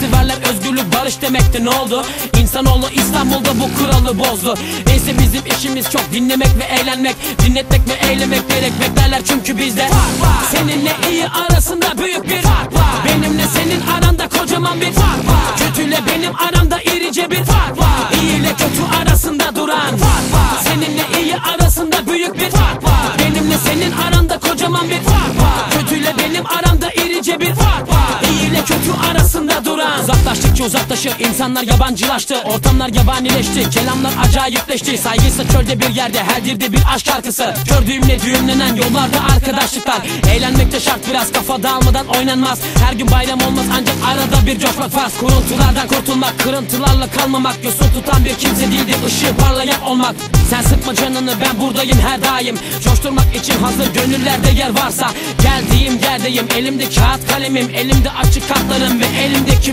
Festivaller özgürlük barış demekti ne oldu? İnsanoğlu İstanbul'da bu kuralı bozdu. Neyse bizim işimiz çok dinlemek ve eğlenmek Dinletmek ve eylemek gerek beklerler çünkü bizde. Seninle iyi arasında büyük bir fark var. Benimle senin aranda kocaman bir fark var. Kötüyle benim aramda irice bir fark var. İyi ile kötü arasında duran fark var. Seninle iyi arasında büyük bir fark var. Benimle senin aranda kocaman bir fark var. Kötüyle benim aramda irice bir fark var. İyi ile kötü arasında Uzaklaştıkça uzaklaşır insanlar yabancılaştı. Ortamlar yabanileşti kelamlar acayipleşti. Saygıysa çölde bir yerde her dilde bir aşk şarkısı. Kör düğümle düğümlenen yollarda arkadaşlıklar. Eğlenmek de şart biraz kafa dağılmadan oynanmaz. Her gün bayram olmaz ancak arada bir coşmak farz. Kuruntulardan kurtulmak kırıntılarla kalmamak. Yosun tutan bir kimse değildir ışığı parlayan olmak. Sen sıkma canını ben buradayım her daim. Coşturmak için hazır gönüllerde yer varsa. Geldiğim yerdeyim elimde kağıt kalemim Elimde açık kartlarım ve elimdeki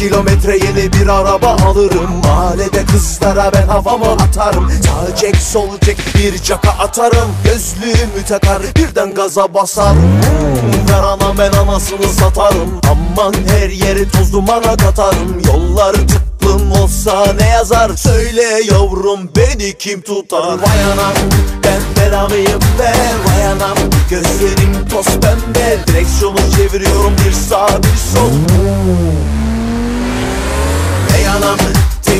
kilometre yeni bir araba alırım. Mahallede kızlara ben havamı atarım. Sağ cek sol cek bir caka atarım. Gözlüğümü takar birden gaza basarım. Ver ana ben anasını satarım. Aman her yeri toz dumana katarım. Yolları tıklım olsa ne yazar? Söyle yavrum beni kim tutar? Vay anam ben belamıyım be. Vay anam gözlerim toz pembe. Direksiyonu çeviriyorum bir sağ bir sol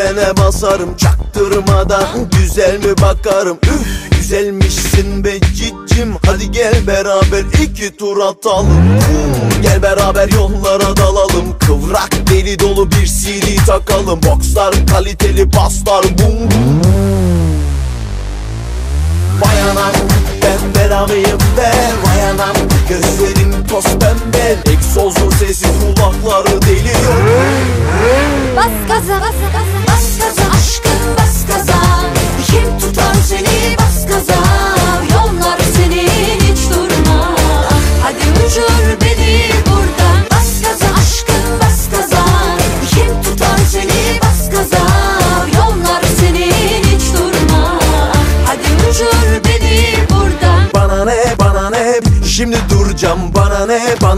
frene basarım Çaktırmadan güzel mi bakarım? Üf güzelmişsin be cicim. Hadi gel beraber iki tur atalım. Gel beraber yollara dalalım. Kıvrak deli dolu bir CD takalım. Boxlar kaliteli paslar. Bum. Anam ben belamıyım be. Vay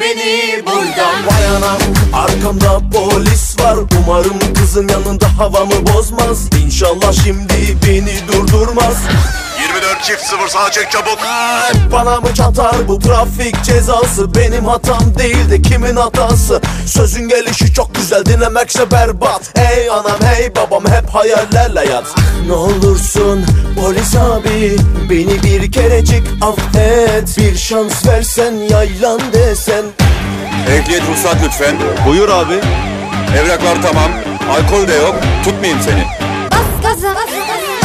beni buradan. Vay anam arkamda polis var. Umarım kızın yanında havamı bozmaz. İnşallah şimdi beni durdurmaz 24 çift sıfır sağa çek çabuk. Bana mı çatar bu trafik cezası Benim hatam değil de kimin hatası Sözün gelişi çok güzel dinlemekse berbat Hey anam hey babam hep hayallerle yat Ne olursun polis abi Beni bir kerecik affet Bir şans versen yaylan desen Ehliyet ruhsat lütfen. Buyur abi Evraklar tamam. Alkol de yok. Tutmayayım seni. Bas gaza bas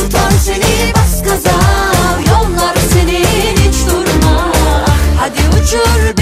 tutar seni bas gaza. Yollar senin hiç durma. Hadi uçur